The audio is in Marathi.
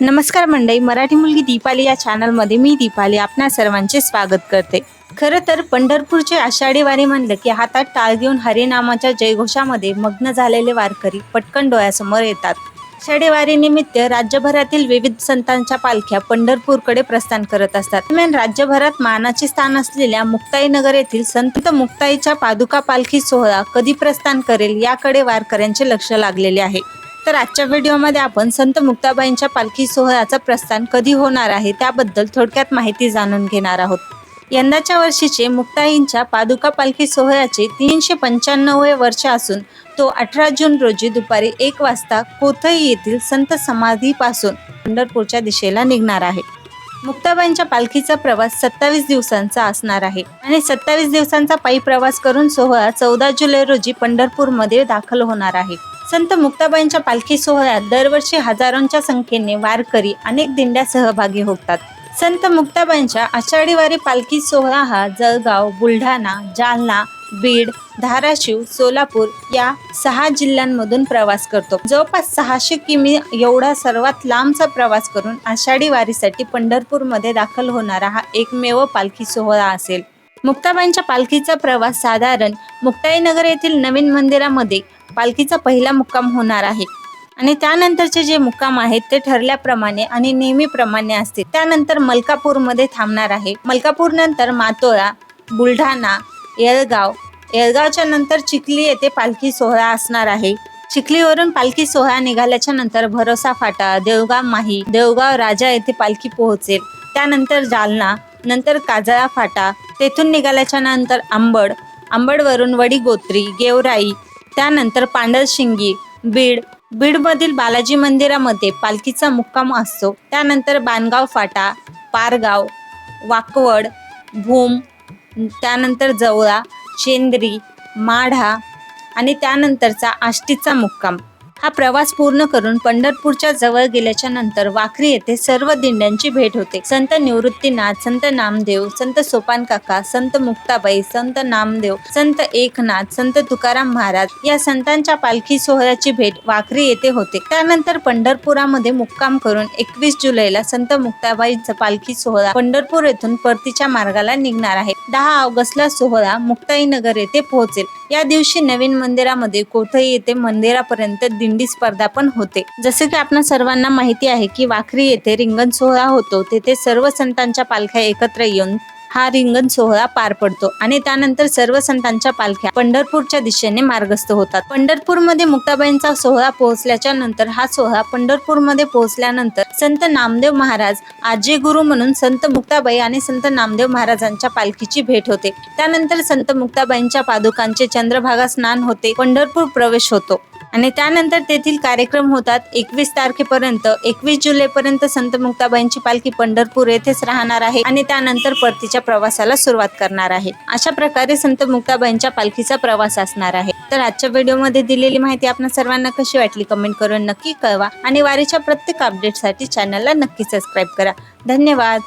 नमस्कार मंडळी मराठी मुलगी दीपाली या चॅनलमध्ये मी दीपाली आपणा सर्वांचे स्वागत करते. खरं तर पंढरपूरचे आषाढी वारी म्हणलं की हातात टाळ घेऊन हरिनामाच्या जयघोषामध्ये मग्न झालेले वारकरी पटकन डोळ्यासमोर येतात. आषाढी वारीनिमित्त राज्यभरातील विविध संतांच्या पालख्या पंढरपूरकडे प्रस्थान करत असतात. दरम्यान राज्यभरात मानाचे स्थान असलेल्या मुक्ताईनगर येथील संत मुक्ताईच्या पादुका पालखी सोहळा कधी प्रस्थान करेल याकडे वारकऱ्यांचे लक्ष लागलेले आहे. तर आजच्या व्हिडिओमध्ये आपण संत मुक्ताबाईंच्या पालखी सोहळ्याचं प्रस्थान कधी होणार आहे त्याबद्दल थोडक्यात माहिती जाणून घेणार आहोत. यंदाच्या वर्षीचे मुक्ताईंच्या पादुका पालखी सोहळ्याचे तीनशे पंच्याण्णवे वर्ष असून तो अठरा जून रोजी दुपारी एक वाजता कोथई येथील संत समाधीपासून पंढरपूरच्या दिशेला निघणार आहे. मुक्ताबाईंच्या पालखीचा प्रवास सत्तावीस दिवसांचा असणार आहे आणि सत्तावीस दिवसांचा पायी प्रवास करून सोहळा चौदा जुलै रोजी पंढरपूरमध्ये दाखल होणार आहे. संत मुक्ताबाईंच्या पालखी सोहळ्यात दरवर्षी हजारोंच्या संख्येने वारकरी अनेक दिंड्या सहभागी होतात. संत मुक्ताबाईंच्या आषाढी वारी पालखी सोहळा हा जळगाव बुलढाणा जालना बीड धाराशिव सोलापूर या सहा जिल्ह्यांमधून प्रवास करतो. जवळपास सहाशे किमी एवढा सर्वात लांबचा प्रवास करून आषाढी वारीसाठी पंढरपूरमध्ये दाखल होणारा हा एकमेव पालखी सोहळा असेल. मुक्ताबाईंच्या पालखीचा प्रवास साधारण मुक्ताईनगर येथील नवीन मंदिरामध्ये पालखीचा पहिला मुक्काम होणार आहे. आणि त्यानंतरचे जे मुक्काम आहेत ते ठरल्याप्रमाणे आणि नेहमीप्रमाणे असते त्यानंतर मलकापूरमध्ये थांबणार आहे. मलकापूर नंतर मातोळा बुलढाणा येळगाव. येळगावच्या नंतर चिखली येथे पालखी सोहळा असणार आहे. चिखलीवरून पालखी सोहळा निघाल्याच्या नंतर भरोसा फाटा देवगाव माही देवगाव राजा येथे पालखी पोहोचेल. त्यानंतर जालना नंतर काजळा फाटा तेथून निघाल्याच्या नंतर आंबड आंबडवरून वडीगोत्री गेवराई त्यानंतर पांढरशिंगी बीड बीडमधील बालाजी मंदिरामध्ये पालखीचा मुक्काम असतो. त्यानंतर बानगाव फाटा पारगाव वाकवड भूम त्यानंतर जवळा चेंद्री माढा आणि त्यानंतरचा आष्टीचा मुक्काम. हा प्रवास पूर्ण करून पंढरपूरच्या जवळ गेल्याच्यानंतर वाखरी येथे सर्व दिंड्यांची भेट होते. संत निवृत्तीनाथ संत नामदेव संत सोपान काका संत मुक्ताबाई संत नामदेव संत एकनाथ संत तुकाराम महाराज या संतांच्या पालखी सोहळ्याची भेट वाखरी येथे होते. त्यानंतर पंढरपुरामध्ये मुक्काम करून एकवीस जुलैला संत मुक्ताबाईचा पालखी सोहळा पंढरपूर येथून परतीच्या मार्गाला निघणार आहे. दहा ऑगस्टला सोहळा मुक्ताईनगर येथे पोहोचेल. या दिवशी नवीन मंदिरामध्ये कोथई येथे मंदिरापर्यंत दिंडी स्पर्धा पण होते. जसे की आपल्या सर्वांना माहिती आहे की वाखरी येथे रिंगण सोहळा होतो तेथे सर्व संतांच्या पालख्या एकत्र येऊन हा रिंगण सोहळा पार पडतो आणि त्यानंतर सर्व संतांच्या पालख्या पंढरपूरच्या दिशेने मार्गस्थ होतात. पंढरपूरमध्ये मुक्ताबाईंचा सोहळा पोहोचल्याच्या नंतर हा सोहळा पंढरपूरमध्ये पोहोचल्यानंतर संत नामदेव महाराज आजी गुरु म्हणून संत मुक्ताबाई आणि संत नामदेव महाराजांच्या पालखीची भेट होते. त्यानंतर संत मुक्ताबाईंच्या पादुकांचे चंद्रभागा स्नान होते पंढरपूर प्रवेश होतो. आणि त्यानंतर तेथील कार्यक्रम होतात एकवीस तारखेपर्यंत. एकवीस जुलैपर्यंत संत मुक्ताबाईंची पालखी पंढरपूर येथेच राहणार आहे आणि त्यानंतर परतीच्या प्रवासाला सुरुवात करणार आहे. अशा प्रकारे संत मुक्ताबाईंच्या पालखीचा प्रवास असणार आहे. तर आजच्या व्हिडिओमध्ये दिलेली माहिती आपण सर्वांना कशी वाटली कमेंट करून नक्की कळवा आणि वारीच्या प्रत्येक अपडेटसाठी चॅनलला नक्की सबस्क्राईब करा. धन्यवाद.